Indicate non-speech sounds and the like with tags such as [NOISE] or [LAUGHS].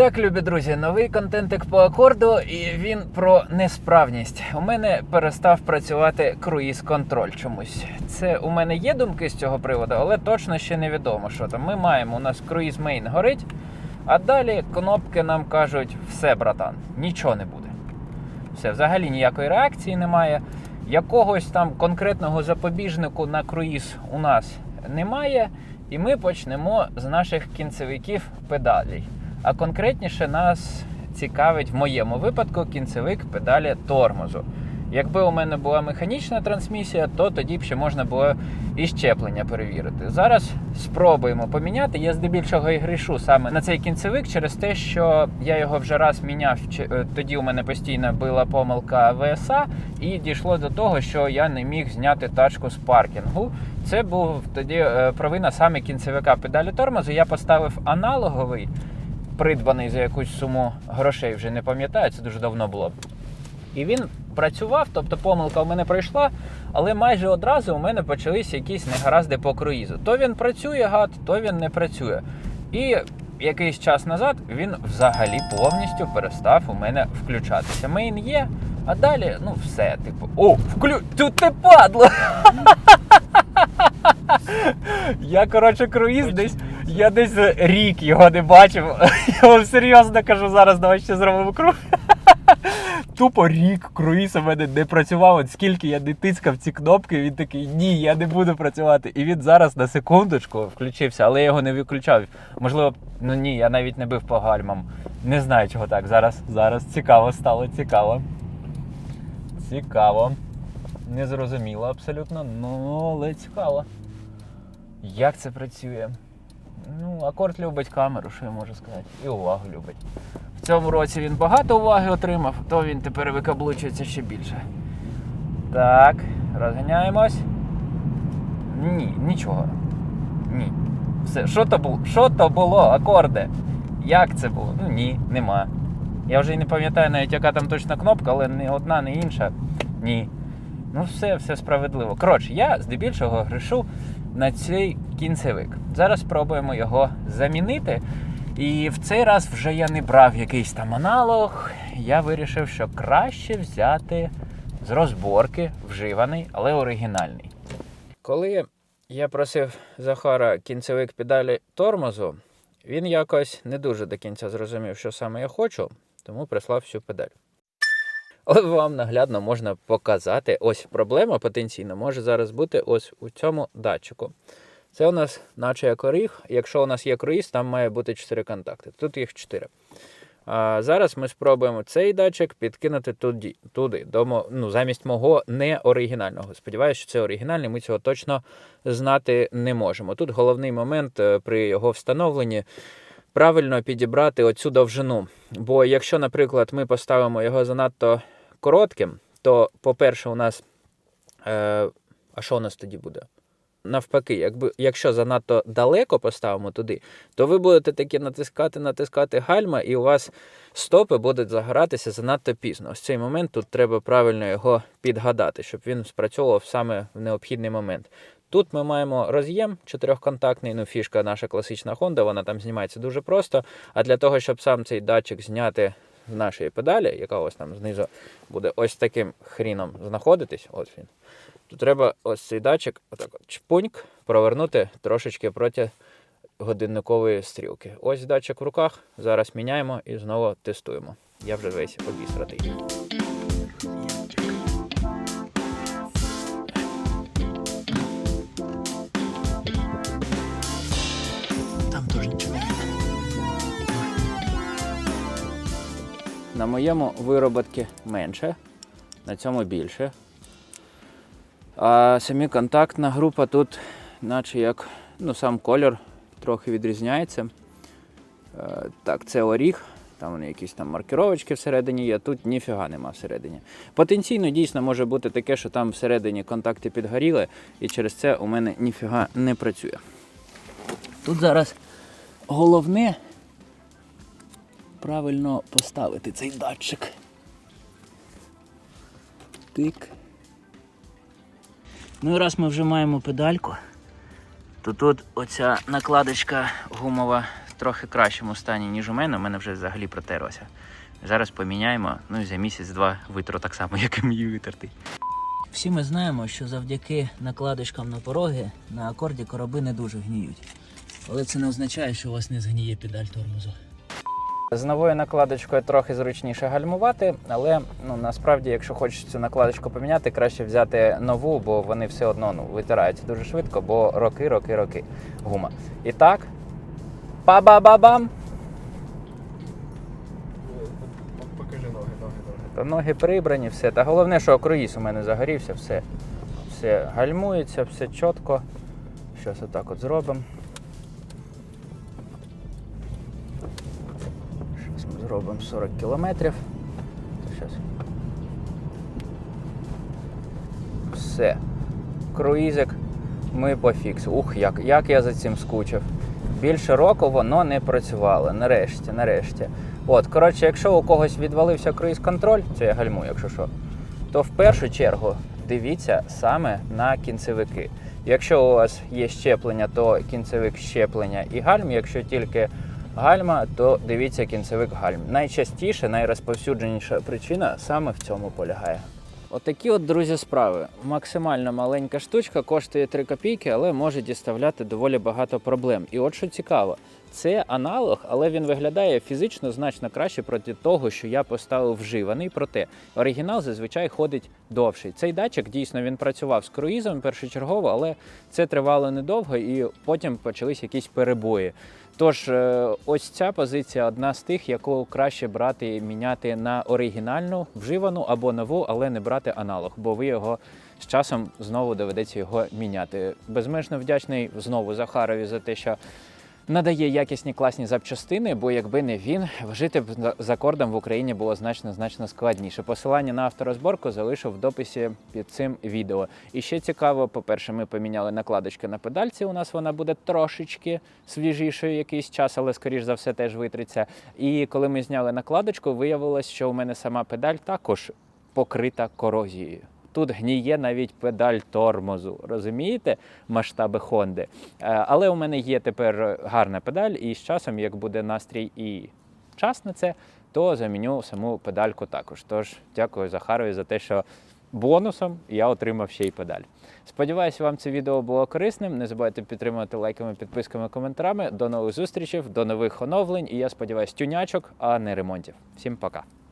Так, любі друзі, новий контентик по акорду, і він про несправність. У мене перестав працювати круїз-контроль чомусь. Це у мене є думки з цього приводу, але точно ще невідомо, що там. Ми маємо, у нас круїз мейн горить, а далі кнопки нам кажуть: все, братан, нічого не буде. Все, взагалі ніякої реакції немає. Якогось там конкретного запобіжнику на круїз у нас немає. І ми почнемо з наших кінцевиків педалей. А конкретніше нас цікавить в моєму випадку кінцевик педалі тормозу. Якби у мене була механічна трансмісія, то тоді б ще можна було і щеплення перевірити. Зараз спробуємо поміняти. Я здебільшого і грішу саме на цей кінцевик через те, що я його вже раз міняв. е, Тоді у мене постійно була помилка ВСА, і дійшло до того, що я не міг зняти тачку з паркінгу. Це був тоді е, провина саме кінцевика педалі тормозу. Я поставив аналоговий, придбаний за якусь суму грошей, вже не пам'ятаю, це дуже давно було. І він працював, тобто помилка у мене пройшла, але майже одразу у мене почалися якісь негаразди по круїзу. То він працює гад, то він не працює. І якийсь час назад він взагалі повністю перестав у мене включатися. Мейн є, а далі, ну все, типу, о, вклю... Тут ти падло! [LAUGHS] Я, коротше, круїз десь. Я десь рік його не бачив. [LAUGHS] Я вам серйозно кажу зараз, давай ще зробимо круг. [LAUGHS] Тупо рік круїз у мене не працював. От скільки я не тискав ці кнопки, він такий, ні, я не буду працювати. І він зараз на секундочку включився, але я його не виключав. Можливо, ну ні, я навіть не бив по гальмам. Не знаю, чого так. Зараз, зараз цікаво стало, цікаво. Цікаво. Не зрозуміло абсолютно, ну але цікаво. Як це працює? Ну, акорд любить камеру, що я можу сказати. І увагу любить. В цьому році він багато уваги отримав, то він тепер викаблучується ще більше. Так, розганяємось. Ні, нічого. Ні. Все, що то було? Що то було, акорди? Як це було? Ну ні, нема. Я вже й не пам'ятаю навіть, яка там точна кнопка, але не одна, не інша. Ні. Ну, все, все справедливо. Коротше, я здебільшого гришу на цей кінцевик. Зараз спробуємо його замінити. І в цей раз вже я не брав якийсь там аналог. Я вирішив, що краще взяти з розборки вживаний, але оригінальний. Коли я просив Захара кінцевик педалі тормозу, він якось не дуже до кінця зрозумів, що саме я хочу, тому прислав всю педаль. Але вам наглядно можна показати. Ось проблема потенційно може зараз бути ось у цьому датчику. Це у нас наче як оріг. Якщо у нас є круїз, там має бути 4 контакти. Тут їх 4. А зараз ми спробуємо цей датчик підкинути туди, туди до, ну, замість мого неоригінального. Сподіваюся, що це оригінальний, ми цього точно знати не можемо. Тут головний момент е, при його встановленні правильно підібрати оцю довжину. Бо якщо, наприклад, ми поставимо його занадто коротким, то, по-перше, у нас. Е, а що у нас тоді буде? Навпаки, якби, якщо занадто далеко поставимо туди, то ви будете таки натискати, натискати гальма, і у вас стопи будуть загоратися занадто пізно. Ось цей момент тут треба правильно його підгадати, щоб він спрацьовував саме в необхідний момент. Тут ми маємо роз'єм чотирьохконтактний, ну фішка наша класична Honda, вона там знімається дуже просто. А для того, щоб сам цей датчик зняти з нашої педалі, яка ось там знизу буде ось таким хріном знаходитись, ось він. То треба ось цей датчик, отак от чпуньк, провернути трошечки проти годинникової стрілки. Ось датчик в руках. Зараз міняємо і знову тестуємо. Я вже весь обісратий. На моєму вироботки менше, на цьому більше. А самі контактна група тут, наче як ну, сам кольор трохи відрізняється. Е, так, це оріг, там вони якісь там маркировочки всередині є, тут ніфіга нема всередині. Потенційно дійсно може бути таке, що там всередині контакти підгоріли, і через це у мене ніфіга не працює. Тут зараз головне правильно поставити цей датчик. Тик. Ну і раз ми вже маємо педальку, то тут оця накладочка гумова в трохи кращому стані, ніж у мене. У мене вже взагалі протерлося. Зараз поміняємо, ну і за місяць-два витру так само, [LAUGHS] як і мій витертий. Всі ми знаємо, що завдяки накладочкам на пороги на акорді короби не дуже гніють. Але це не означає, що у вас не згніє педаль тормозу. З новою накладочкою трохи зручніше гальмувати, але ну насправді, якщо хочеш цю накладочку поміняти, краще взяти нову, бо вони все одно ну, витираються дуже швидко, бо роки, роки, роки гума. І так, па-ба-ба-бам! Покажи ноги, ноги, ноги. Та ноги прибрані, все. Та головне, що круїз у мене загорівся, все. Все гальмується, все чітко. Щось отак от зробимо. Зробимо 40 кілометрів. Все. Круїзик ми пофікс. Ух, як, як я за цим скучив. Більше року воно не працювало. Нарешті, нарешті. От, коротше, якщо у когось відвалився круїз-контроль, це я гальмую, якщо що, то в першу чергу дивіться саме на кінцевики. Якщо у вас є щеплення, то кінцевик щеплення і гальм. Якщо тільки гальма, то дивіться кінцевик гальм. Найчастіше, найрозповсюдженіша причина саме в цьому полягає. Отакі от, друзі, справи. Максимально маленька штучка коштує 3 копійки, але може діставляти доволі багато проблем. І от що цікаво, це аналог, але він виглядає фізично значно краще проти того, що я поставив вживаний. Проте оригінал зазвичай ходить довший. Цей датчик дійсно він працював з круїзом першочергово, але це тривало недовго, і потім почались якісь перебої. Тож, е, ось ця позиція одна з тих, яку краще брати міняти на оригінальну, вживану або нову, але не брати аналог, бо ви його з часом знову доведеться його міняти. Безмежно вдячний знову Захарові за те, що надає якісні класні запчастини, бо якби не він, жити б за- акордом в Україні було значно значно складніше. Посилання на авторозборку залишу в дописі під цим відео. І ще цікаво, по-перше, ми поміняли накладочки на педальці. У нас вона буде трошечки свіжішою якийсь час, але скоріш за все теж витриться. І коли ми зняли накладочку, виявилось, що у мене сама педаль також покрита корозією. Тут гніє навіть педаль тормозу. Розумієте масштаби Хонди? Е, Але у мене є тепер гарна педаль, і з часом, як буде настрій і час на це, то заміню саму педальку також. Тож дякую Захарові за те, що бонусом я отримав ще й педаль. Сподіваюся, вам це відео було корисним. Не забувайте підтримувати лайками, підписками, коментарами. До нових зустрічей, до нових оновлень. І я сподіваюся, тюнячок, а не ремонтів. Всім пока.